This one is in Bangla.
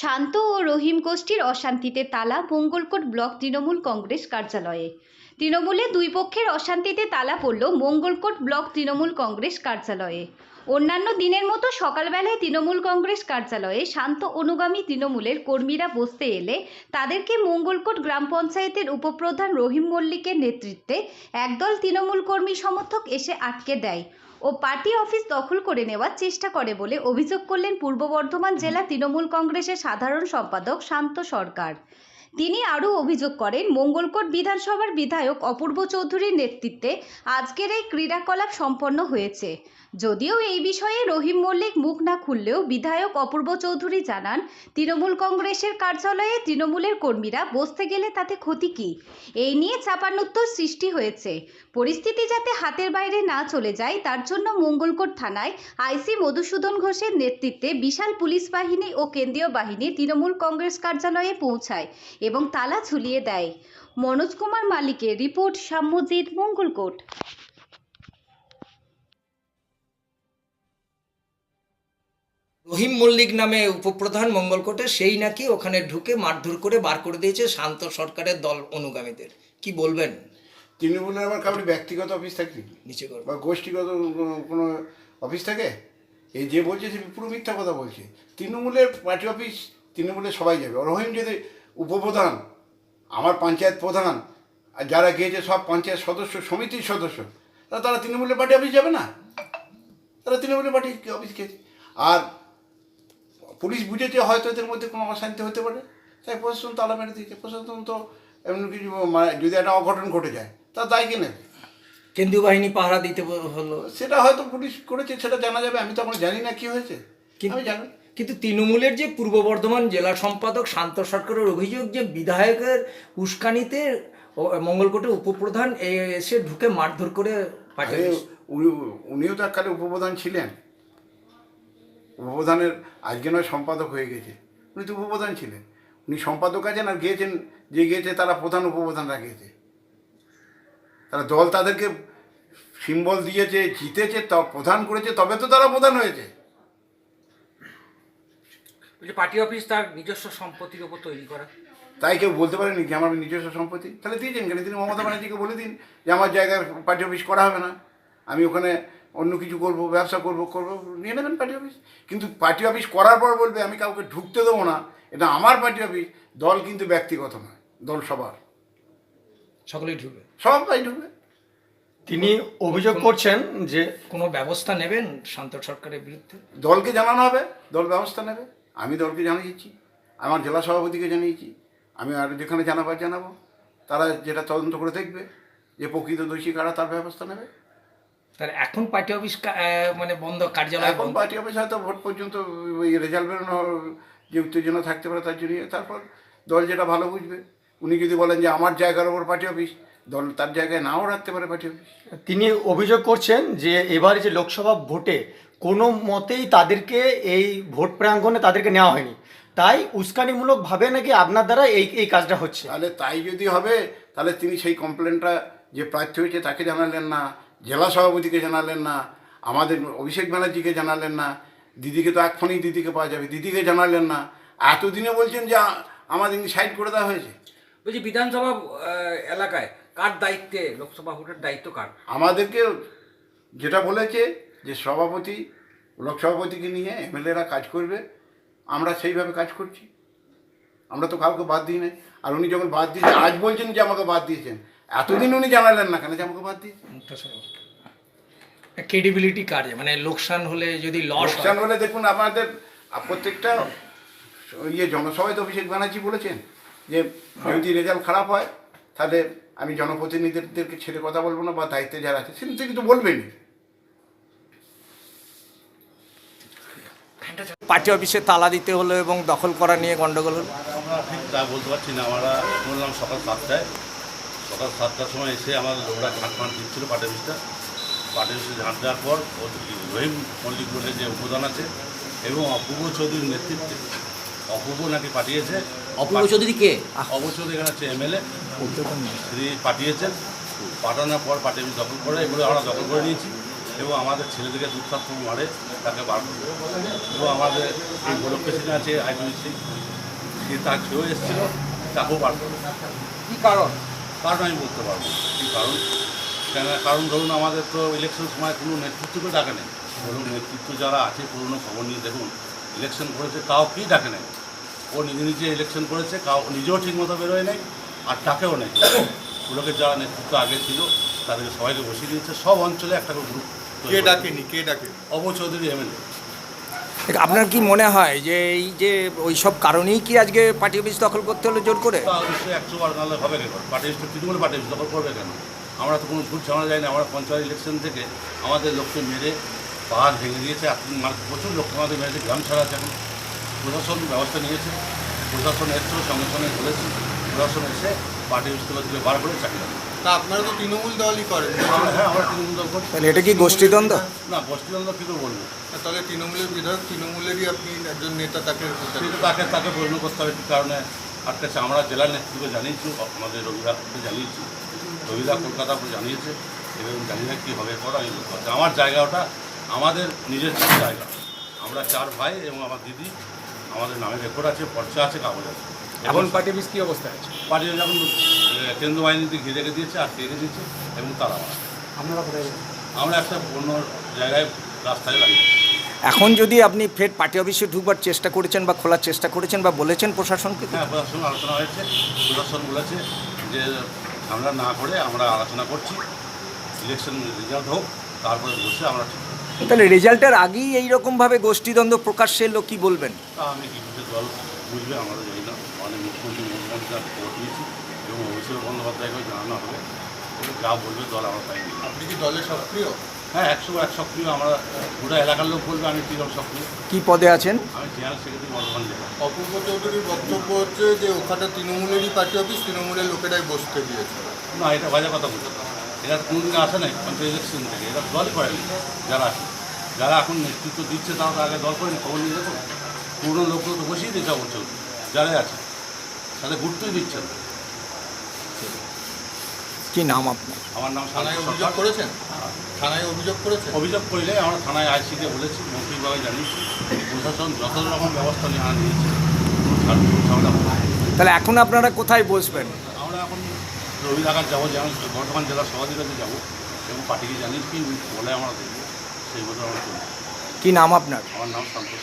শান্ত ও রহিম গোষ্ঠীর অশান্তিতে তালা মঙ্গলকোট ব্লক তৃণমূল কংগ্রেস কার্যালয়ে। তৃণমূলে দুই পক্ষের অশান্তিতে তালা পড়ল মঙ্গলকোট ব্লক তৃণমূল কংগ্রেস কার্যালয়ে। অন্যান্য দিনের মতো সকালবেলায় তৃণমূল কংগ্রেস কার্যালয়ে শান্ত অনুগামী তৃণমূলের কর্মীরা বসতে এলে তাদেরকে মঙ্গলকোট গ্রাম পঞ্চায়েতের উপপ্রধান রহিম মল্লিকের নেতৃত্বে একদল তৃণমূল কর্মী সমর্থক এসে আটকে দেয়। ও পার্টি অফিস দখল করে নেওয়ার চেষ্টা করে বলে অভিযোগ করলেন পূর্ব বর্ধমান জেলা তৃণমূল কংগ্রেসের সাধারণ সম্পাদক শান্ত সরকার। তিনি আরও অভিযোগ করেন, মঙ্গলকোট বিধানসভার বিধায়ক অপূর্ব চৌধুরীর নেতৃত্বে আজকের এই ক্রীড়াকলাপ সম্পন্ন হয়েছে। যদিও এই বিষয়ে রহিম মল্লিক মুখ না খুললেও বিধায়ক অপূর্ব চৌধুরী জানান, তৃণমূল কংগ্রেসের কার্যালয়ে তৃণমূলের কর্মীরা বসতে গেলে তাতে ক্ষতি কী? এই নিয়ে চাপান্নোত্তর সৃষ্টি হয়েছে। পরিস্থিতি যাতে হাতের বাইরে না চলে যায়, তার জন্য মঙ্গলকোট থানায় আইসি মধুসূদন ঘোষের নেতৃত্বে বিশাল পুলিশ বাহিনী ও কেন্দ্রীয় বাহিনী তৃণমূল কংগ্রেস কার্যালয়ে পৌঁছায়। এবং তালা ঝুলিয়ে দেয়। মনোজ কুমার মালিকের রিপোর্ট সাম্যজিৎ মঙ্গলকোট। রহিম মল্লিক নামে উপপ্রধান মঙ্গলকোটে সেই নাকি ওখানে ঢুকে মারধর করে বার করে দিয়েছে শান্ত সরকারের দল অনুগামীদের। কি বলবেন? তৃণমূলের আবার কারোর ব্যক্তিগত অফিস থাকে? নিচে বা গোষ্ঠীগত কোনো- কোনো অফিস থাকে? এই যে বলছে সে পুরো মিথ্যা কথা বলছে। তৃণমূলের পার্টি অফিস তৃণমূলে সবাই যাবে। রহিম যদি উপপ্রধান আমার পঞ্চায়েত প্রধান আর যারা গিয়েছে সব পঞ্চায়েত সদস্য সমিতির সদস্য তারা তারা তৃণমূলের পার্টি অফিস যাবে না? তারা তৃণমূলের পার্টি অফিস গেছে? আর পুলিশ বুঝেছে হয়তো এদের মধ্যে কোনো অশান্তি হতে পারে? তাই প্রশাসন তালা মেরে দিয়েছে। প্রশাসন তো এমন কিছু মানে যদি একটা অঘটন ঘটে যায় তা দায় কে নেবে? কেন্দ্রীয় বাহিনী পাহারা দিতে হলো। সেটা হয়তো পুলিশ করেছে সেটা জানা যাবে আমি তো এখন জানি না কি হয়েছে। কিন্তু- আমি জানি কিন্তু তৃণমূলের যে পূর্ব বর্ধমান জেলা সম্পাদক শান্ত সরকারের অভিযোগ যে বিধায়কের উস্কানিতে মঙ্গলকোটে উপপ্রধান এসে ঢুকে মারধর করে পাঠিয়ে উনি উনিও তো এককালে উপপ্রধান ছিলেন। উপপ্রধানের আজকে নয় সম্পাদক হয়ে গেছে। উনি তো উপপ্রধান ছিলেন। উনি সম্পাদক আছেন আর গিয়েছেন যে গিয়েছে তারা প্রধান উপপ্রধানরা গিয়েছে। তারা দল তাদেরকে সিম্বল দিয়েছে জিতেছে প্রধান করেছে তবে তো তারা প্রধান হয়েছে। বলছে পার্টি অফিস তার নিজস্ব সম্পত্তির উপর তৈরি করা। তাই কেউ বলতে পারেনি যে আমার নিজস্ব সম্পত্তি? তাহলে দিয়েছেন কেন তিনি মমতা ব্যানার্জিকে বলে দিন যে আমার জায়গায় পার্টি অফিস করা হবে না। আমি ওখানে অন্য কিছু করব ব্যবসা করব করব নিয়ে নেবেন পার্টি অফিস। কিন্তু পার্টি অফিস করার পর বলবে আমি কাউকে ঢুকতে দেবো না। এটা আমার পার্টি অফিস দল কিন্তু ব্যক্তিগত নয় দল সবার। সকলেই ঢুকবে? সবাই ঢুকবে। তিনি অভিযোগ করছেন যে কোনো ব্যবস্থা নেবেন শান্ত সরকারের বিরুদ্ধে? দলকে জানানো হবে দল ব্যবস্থা নেবে। আমি দলকে জানিয়েছি আমার জেলা সভাপতিকে জানিয়েছি আমি আর যেখানে জানাবার জানাব তারা যেটা তদন্ত করে দেখবে যে প্রকৃত দোষী কারা তার ব্যবস্থা নেবে। তার এখন পার্টি অফিস মানে বন্ধ কার্যালয় এখন বন্ধ? পার্টি অফিস হয়তো ভোট পর্যন্ত ওই রেজাল্ট বেরোনো যে উত্তেজনা থাকতে পারে তার জন্য তারপর দল যেটা ভালো বুঝবে উনি যদি বলেন যে আমার জায়গার ওপর পার্টি অফিস দল তার জায়গায় নাও রাখতে পারে পার্টি অফিস। তিনি অভিযোগ করছেন যে এবারে যে লোকসভা ভোটে কোনো মতেই তাদেরকে এই ভোট প্রাঙ্গণে তাদেরকে নেওয়া হয়নি। তাই উস্কানিমূলকভাবে নাকি আপনার দ্বারা এই এই কাজটা হচ্ছে। তাহলে তাই যদি হবে তাহলে তিনি সেই কমপ্লেনটা যে প্রার্থী হয়েছে তাকে জানালেন না জেলা সভাপতিকে জানালেন না আমাদের অভিষেক ব্যানার্জিকে জানালেন না দিদিকে তো এক্ষুনি দিদিকে পাওয়া যাবে দিদিকে জানালেন না। এতদিনে বলছেন যে আমাদের সাইড করে দেওয়া হয়েছে। বলছি বিধানসভা এলাকায় কার দায়িত্বে লোকসভা ভোটের দায়িত্ব কার? আমাদেরকে যেটা বলেছে যে সভাপতি ব্লক সভাপতিকে নিয়ে এমএলএরা কাজ করবে আমরা সেইভাবে কাজ করছি। আমরা তো কাউকে বাদ দিই নাই। আর উনি যখন বাদ দিয়েছেন আজ বলছেন যে আমাকে বাদ দিয়েছেন এতদিন উনি জানালেন না কেন যে আমাকে বাদ দিয়েছেন? ক্রেডিবিলিটি কার্ড মানে লোকসান হলে যদি লস লোকসান হলে দেখুন আমাদের প্রত্যেকটা ইয়ে জনসভায় তো অভিষেক ব্যানার্জি বলেছেন যে যদি রেজাল্ট খারাপ হয় তাহলে আমি জনপ্রতিনিধিদেরকে ছেড়ে কথা বলব না বা দায়িত্বে যারা আছে সেটা কিন্তু বলবেনই। পার্টি অফিসে তালা দিতে হলো এবং দখল করা নিয়ে গন্ডগোল হলো। আমরা ঠিক তা বলতে পারছি না। আমরা বললাম সকাল সাতটায়। সকাল সাতটার সময় এসে আমার লোকরা ঝাঁট ফাঁট দিচ্ছিল পাটের বিষটা পাটের বিষে ঝাঁট দেওয়ার পর রহিম মল্লিক বলে যে উপদান আছে এবং অপূর্ব চৌধুরীর নেতৃত্বে অপূর্ব নাকি পাঠিয়েছে। অপূর্ব চৌধুরী কে? অপূর্ব চৌধুরী এখানে হচ্ছে এমএলএ। তিনি পাঠিয়েছেন। পাঠানোর পর পার্টি অফিস দখল করে এগুলো আমরা দখল করে নিয়েছি। এবং আমাদের ছেলেদেরকে দুঃখাত্ম মারে তাকে বার করবে এবং আমাদের এই গোলক পেশেন্ট আছে আইপিসি সে তার খেয়েও এসেছিল তাকেও বার করবে কি কারণ? কারণ আমি বলতে পারব কী কারণ? কেন কারণ ধরুন আমাদের তো ইলেকশন সময় কোনো নেতৃত্বকে ডাকে নেই। ধরুন নেতৃত্ব যারা আছে পুরনো খবর নিয়ে দেখুন ইলেকশন করেছে কাউকেই ডাকে নেই। ও নিজে নিজে ইলেকশন করেছে কাউ নিজেও ঠিকমতো বেরোয় নেই আর ডাকেও নেই। পুরোকে যারা নেতৃত্ব আগে ছিল তাদেরকে সবাইকে বসিয়ে দিয়েছে। সব অঞ্চলে একটা করে গ্রুপ কে ডাকেনি কে ডাকে অব চৌধুরী এমএলএ আপনার কি মনে হয় যে এই যে ওই সব কারণেই কি আজকে পার্টি অফিস দখল করতে হলো জোর করে? একশো বার নাহলে হবে কেন পার্টি তৃণমূল পার্টি লিস্ট দখল করবে কেন? আমরা তো কোনো ভুল ঝামেলা যাই না আমরা পঞ্চায়েত ইলেকশন থেকে আমাদের লোককে মেরে পাহাড় ভেঙে দিয়েছে প্রচুর লোককে আমাদের মেরেছে গ্রাম ছাড়া আছে এখন প্রশাসন ব্যবস্থা নিয়েছে প্রশাসন এসেছিল সঙ্গে সঙ্গে বলেছে প্রশাসন এসে পার্টি অফিস থেকে বার করে চাকরি তা আপনারা তো তৃণমূল দলই করেন। হ্যাঁ আমরা তৃণমূল দল করি। তাহলে এটা কি গোষ্ঠীদ্বন্দ্ব? না গোষ্ঠীদ্বন্দ্ব কী করে বলব? তাহলে তৃণমূলের বিধায়ক তৃণমূলেরই আপনি একজন নেতা তাকে তাকে তাকে পরিণত করতে হবে কী কারণে আটকাছে? আমরা জেলার নেতৃত্বকে জানিয়েছি আমাদের রবিদাকে জানিয়েছি রবিদা কলকাতাকে জানিয়েছে এবং জানি না কী হবে পর আমি আমার জায়গা ওটা আমাদের নিজের জায়গা। আমরা চার ভাই এবং আমার দিদি আমাদের নামে রেকর্ড আছে পর্চা আছে কাগজ আছে। এখন পার্টি অফিস কি অবস্থায় আছে? পার্টি যখন কেন্দ্র বাহিনীতে ঘিরে রেখে দিয়েছে আর রেখে দিয়েছে এবং তারা আমরা আমরা একটা অন্য জায়গায় রাস্তায় লাগিয়েছি এখন যদি আপনি ফের পার্টি অফিসে ঢুকবার চেষ্টা করেছেন বা খোলার চেষ্টা করেছেন বা বলেছেন প্রশাসনকে? হ্যাঁ প্রশাসন আলোচনা হয়েছে প্রশাসন বলেছে যে আমরা না করে আমরা আলোচনা করছি ইলেকশন রেজাল্ট হোক তারপরে বসে আমরা তাহলে রেজাল্টের আগেই এইরকমভাবে গোষ্ঠীদ্বন্দ্ব প্রকাশ্যে এলো কি বলবেন? আমি দল বুঝবে আমরা জানি না অনেক মুখ্যমন্ত্রী মুখ্যমন্ত্রী তার খবর দিয়েছি এবং অভিষেক বন্দ্যোপাধ্যায়কেও জানানো হবে যা বলবে দল আমরা পাইনি আপনি কি দলে সক্রিয়? হ্যাঁ একশো এক সক্রিয় আমরা গোটা এলাকার লোক বলবে আমি কী দল সক্রিয়। কি পদে আছেন? আমি জেনারেল সেক্রেটারি বর্ধমান জেলা অপূর্ব চৌধুরীর বক্তব্য হচ্ছে যে ওখানে তৃণমূলেরই পার্টি অফিস তৃণমূলের লোকেরাই বসতে দিয়েছে। না এটা বাজে কথা বলছে। এরা কোনোদিন আসে নাই পঞ্চায়েত ইলেকশন থেকে। এরা দলই করেনি যারা আসে। যারা এখন নেতৃত্ব দিচ্ছে তারা তো আগে দল করেনি খবর নিয়ে দেখুন পুরনো লোকগুলো তো বসেই দিতে বলছে যারাই আছে তাদের গুরুত্বই দিচ্ছে না। কি নাম আপনার? আমার নাম থানায় অভিযোগ সরকার। করেছেন? থানায় অভিযোগ করেছেন? অভিযোগ করলে আমরা থানায় আইসিকে বলেছি মন্ত্রীভাবে জানিয়েছি প্রশাসন যত রকম ব্যবস্থা নেওয়া নিয়েছে। তাহলে এখন আপনারা কোথায় বসবেন? আমরা এখন রবি ঢাকার যাব যেমন বর্ধমান জেলার সভাধিপতি যাব এবং পার্টিকে জানিয়েছি কি বলে আমরা দেখব সেই মতো আমরা কি নাম আপনার? আমার নাম সন্তোষ